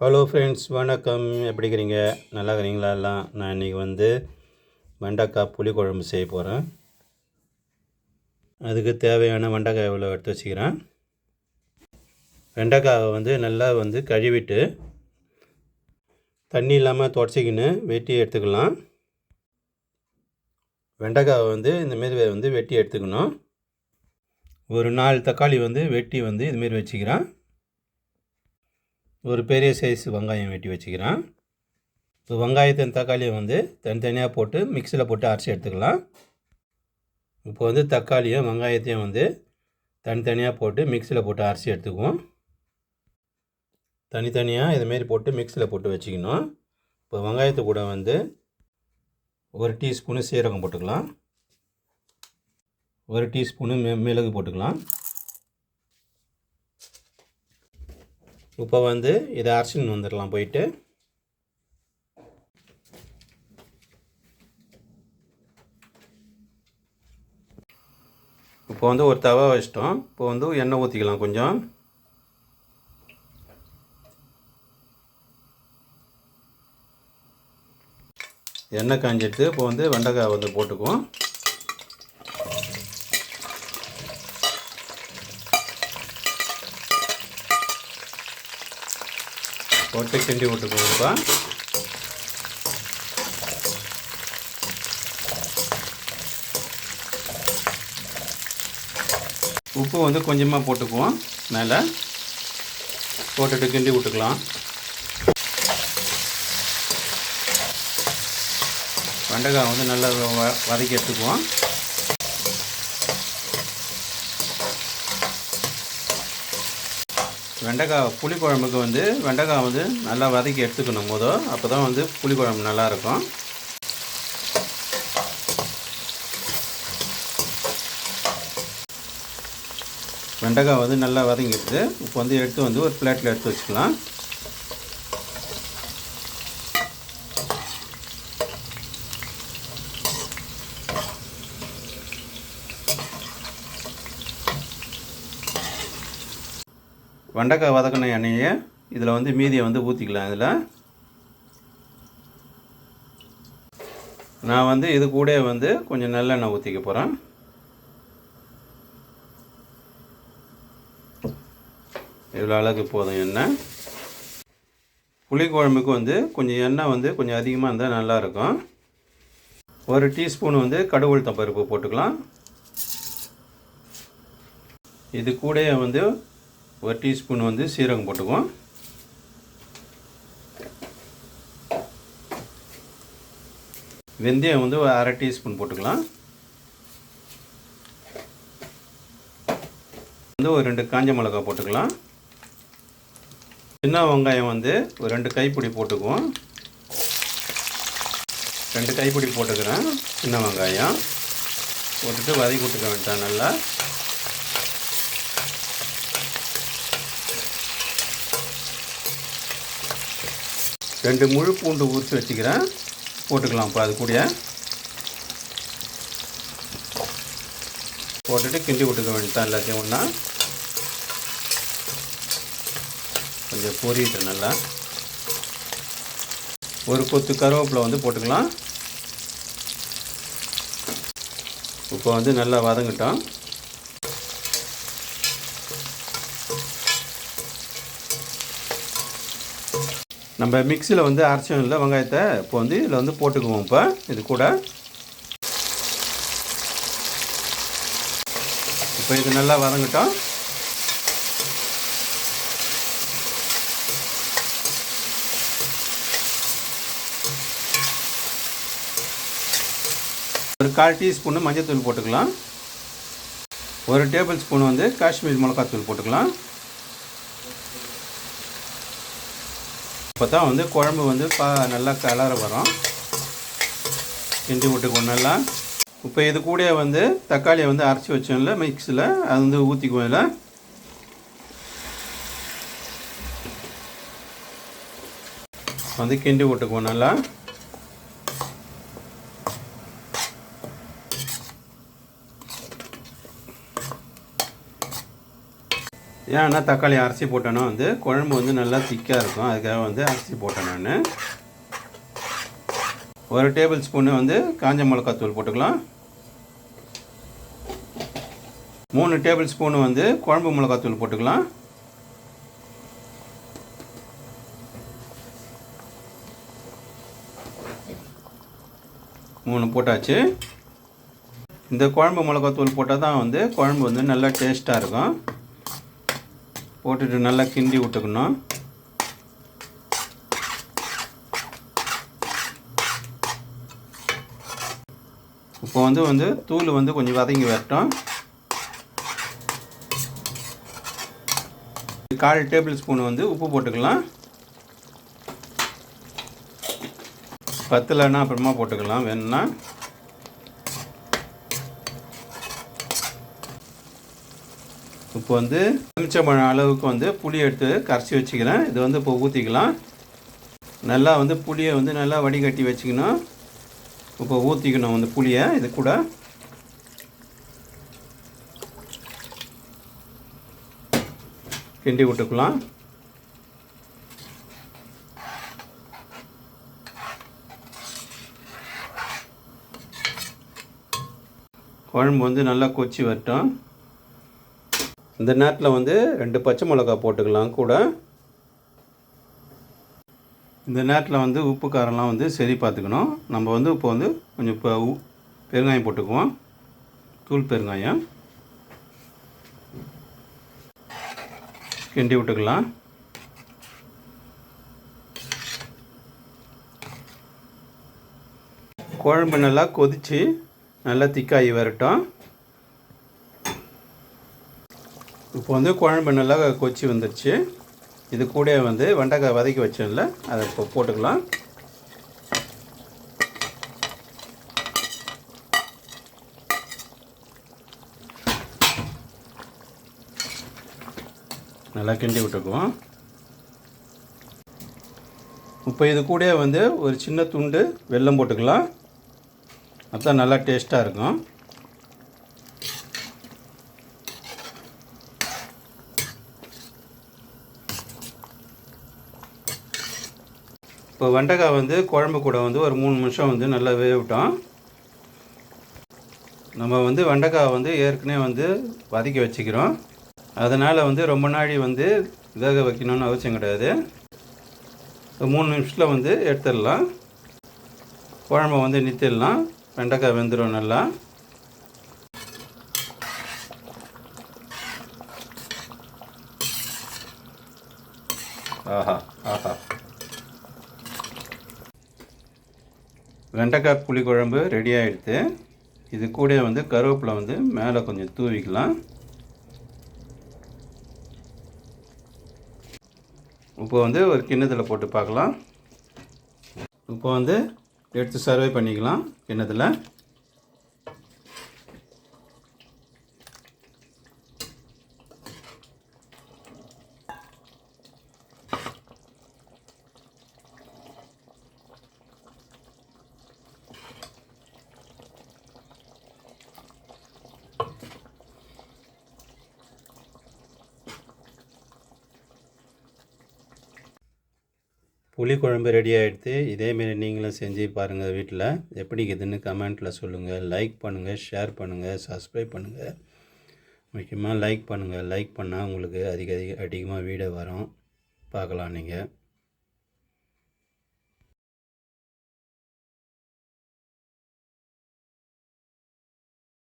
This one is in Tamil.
ஹலோ ஃப்ரெண்ட்ஸ் வணக்கம். எப்படி இருக்கிறீங்க நல்லா இருக்கிறீங்களா எல்லாம் நான் இன்றைக்கி வந்து வெண்டைக்காய் புளிக்குழம்பு செய்ய போகிறேன் அதுக்கு தேவையான வெண்டைக்காய் இவ்வளோ எடுத்து வச்சுக்கிறேன். வெண்டைக்காவை வந்து நல்லா வந்து கழுவிட்டு தண்ணி இல்லாமல் தொடச்சிக்கின்னு வெட்டி எடுத்துக்கலாம். வெண்டைக்காவை வந்து இந்தமாரி வந்து வெட்டி எடுத்துக்கணும். ஒரு நாலு தக்காளி வந்து வெட்டி வந்து இதுமாரி வச்சுக்கிறேன். ஒரு பெரிய சைஸ் வெங்காயம் வெட்டி வச்சுக்கிறேன். இப்போ வெங்காயத்தையும் தக்காளியை வந்து தனித்தனியாக போட்டு மிக்சியில் போட்டு அரைச்சி எடுத்துக்கலாம். இப்போ வந்து தக்காளியும் வெங்காயத்தையும் வந்து தனித்தனியாக போட்டு மிக்சியில் போட்டு அரைச்சி எடுத்துக்குவோம். தனித்தனியாக இதுமாரி போட்டு மிக்சியில் போட்டு வச்சுக்கணும். இப்போ வெங்காயத்து கூட வந்து ஒரு டீஸ்பூனு சீரகம் போட்டுக்கலாம். ஒரு டீஸ்பூனு மி மிளகு போட்டுக்கலாம். இப்போ வந்து இதை அரைச்சின்னு வந்துடலாம் போயிட்டு. இப்போ வந்து ஒரு தவா வச்சிட்டோம். இப்போ வந்து எண்ணெய் ஊற்றிக்கலாம் கொஞ்சம். எண்ணெய் காஞ்சிட்டு இப்போ வந்து வெண்டைக்காய் வந்து போட்டுக்குவோம். போட்டு கிண்டி விட்டுக்குவோம்ப்பா உப்பு வந்து கொஞ்சமாக போட்டுக்குவோம் மேலே. போட்டுட்டு கிண்டி விட்டுக்கலாம். வெண்டைக்காய் வந்து நல்லா வ- வதக்கி எடுத்துக்குவோம். வெண்டைக்காய் புளிக்குழம்புக்கு வந்து வெண்டைக்காய் வந்து நல்லா வதக்கி எடுத்துக்கணும் போதும் அப்போ தான் வந்து புளிக்குழம்பு நல்லாயிருக்கும் வெண்டைக்காய் வந்து நல்லா வதங்கிடுது இப்போ வந்து எடுத்து வந்து ஒரு பிளேட்டில் எடுத்து வச்சுக்கலாம். வெண்டைக்காய் வதக்கின எண்ணெயை இதில் வந்து மீதியை வந்து ஊற்றிக்கலாம் இதில். நான் வந்து இது கூட வந்து கொஞ்சம் நல்லெண்ணெய் ஊற்றிக்க போகிறேன் இவ்வளோ அளவுக்கு போதும் எண்ணெய். புளிக்குழம்புக்கு வந்து கொஞ்சம் எண்ணெய் வந்து கொஞ்சம் அதிகமாக இருந்தால் நல்லாயிருக்கும் ஒரு டீஸ்பூன் வந்து கடுகுளுத்தம் பருப்பு போட்டுக்கலாம். இது கூடயே வந்து ஒரு டீஸ்பூன் வந்து சீரகம் போட்டுக்குவோம். வெந்தயம் வந்து ஒரு அரை டீஸ்பூன் போட்டுக்கலாம். வந்து ஒரு ரெண்டு காஞ்ச மிளகா போட்டுக்கலாம். சின்ன வெங்காயம் வந்து ஒரு ரெண்டு கைப்பிடி போட்டுக்குவோம். ரெண்டு கைப்பிடி போட்டுக்கிறேன் சின்ன வெங்காயம். போட்டுட்டு வதக்கி விட்டுக்க வேண்டாம் நல்லா. ரெண்டு முழு பூண்டு உரித்து வச்சுக்கிறேன். போட்டுக்கலாம் இப்போ அது கூட போட்டுட்டு கிண்டி விட்டுக்க வேண்டியதான் எல்லாத்தையும் ஒன்றா கொஞ்சம் பொரியிட்டு நல்லா. ஒரு கொத்து கருவேப்பிலை வந்து போட்டுக்கலாம். இப்போ வந்து நல்லா வதங்கிட்டோம். நம்ம மிக்சியில் வந்து அரைச்சோம் இல்லை வெங்காயத்தை இப்போ வந்து இதில் வந்து போட்டுக்குவோம் இப்போ. இது கூட. இப்போ இது நல்லா வதங்கட்டும். ஒரு கால் டீஸ்பூன் மஞ்சள் தூள் போட்டுக்கலாம். ஒரு டேபிள் ஸ்பூன் வந்து காஷ்மீர் மிளகாத்தூள் போட்டுக்கலாம். அப்போ தான் வந்து குழம்பு வந்து பா நல்லா கலர வரும். கிண்டி விட்டுக்கு நல்லா இப்போ இது கூட வந்து தக்காளியை வந்து அரைச்சி வச்சோம்ல மிக்ஸில் அது வந்து ஊற்றிக்குவோம் இல்லை வந்து கிண்டி விட்டுக்குவோம் நல்லா. ஏன்னா தக்காளி அரிசி போட்டேன்னா வந்து குழம்பு வந்து நல்லா திக்காக இருக்கும். அதுக்காக வந்து அரிசி போட்டேன் நான். ஒரு டேபிள் ஸ்பூனு வந்து காஞ்ச மிளகாத்தூள் போட்டுக்கலாம். மூணு டேபிள் ஸ்பூனு வந்து குழம்பு மிளகாத்தூள் போட்டுக்கலாம். மூணு போட்டாச்சு. இந்த குழம்பு மிளகாத்தூள் போட்டால் தான் வந்து குழம்பு வந்து நல்லா டேஸ்ட்டாக இருக்கும். போட்டுட்டு நல்லா கிண்டி விட்டுக்கணும். இப்போ வந்து வந்து தூள் வந்து கொஞ்சம் வதங்கி வரட்டும். கால் டேபிள் ஸ்பூன் வந்து உப்பு போட்டுக்கலாம். பத்தலைன்னா அப்புறமா போட்டுக்கலாம் வேணும்னா. இப்போ வந்து எலுமிச்சம்பழம் அளவுக்கு வந்து புளி எடுத்து கரைச்சி வச்சுக்கிறேன். இது வந்து இப்போ ஊற்றிக்கலாம் நல்லா வந்து புளியை வந்து நல்லா வடிகட்டி வச்சுக்கணும். இப்போ ஊற்றிக்கணும் வந்து புளியை இது கூட. கிண்டி விட்டுக்கலாம். குழம்பு வந்து நல்லா கொச்சி வரட்டும். இந்த நேரத்தில் வந்து ரெண்டு பச்சை மிளகா போட்டுக்கலாம் கூட. இந்த நேரத்தில் வந்து உப்பு காரம்லாம் வந்து சரி பார்த்துக்கணும். நம்ம வந்து இப்போ வந்து கொஞ்சம் இப்போ உ- பெருங்காயம் போட்டுக்குவோம். தூள் பெருங்காயம். கிண்டி விட்டுக்கலாம். குழம்பு நல்லா கொதித்து நல்லா திக்காகி வரட்டும். இப்போ வந்து குழம்பு நல்லா கொச்சி வந்துடுச்சு இது கூட வந்து வெண்டைக்காய் வதக்கி வச்சோம்ல அதை இப்போ போட்டுக்கலாம். நல்லா கிண்டி விட்டுக்குவோம். இப்போ இது கூட வந்து ஒரு சின்ன துண்டு வெல்லம் போட்டுக்கலாம். அதுதான் நல்லா டேஸ்ட்டாக இருக்கும். இப்போ வெண்டைக்காய் வந்து குழம்பு கூட வந்து ஒரு மூணு நிமிஷம் வந்து நல்லா வேவிட்டோம் நம்ம வந்து வெண்டைக்காய் வந்து ஏற்கனவே வந்து வதக்கி வச்சுக்கிறோம். அதனால் வந்து ரொம்ப நாடி வந்து வேக வைக்கணும்னு அவசியம் கிடையாது. மூணு நிமிஷத்தில் வந்து எடுத்துடலாம். குழம்ப வந்து நிறுத்திடலாம் வெண்டைக்காய் வெந்துடும் நல்லா. ஆஹா ஆஹா. வெண்டைக்காய் புளி குழம்பு ரெடி ஆகிடுது இது கூட வந்து கருவேப்பிலை வந்து மேலே கொஞ்சம் தூவிக்கலாம். இப்போ வந்து ஒரு கிண்ணத்தில் போட்டு பார்க்கலாம். இப்போ வந்து எடுத்து சர்வே பண்ணிக்கலாம் கிண்ணத்தில். புளி குழம்பு ரெடி ஆகிடுத்து இதேமாரி நீங்களும் செஞ்சு பாருங்கள் வீட்டில் எப்படி இருக்குதுன்னு கமெண்ட்டில் சொல்லுங்கள் லைக் பண்ணுங்கள் ஷேர் பண்ணுங்கள் சப்ஸ்கிரைப் பண்ணுங்கள் முக்கியமாக லைக் பண்ணுங்கள் லைக் பண்ணால் உங்களுக்கு அதிக அதிக அதிகமாக வீடியோ வரும். பார்க்கலாம் நீங்கள்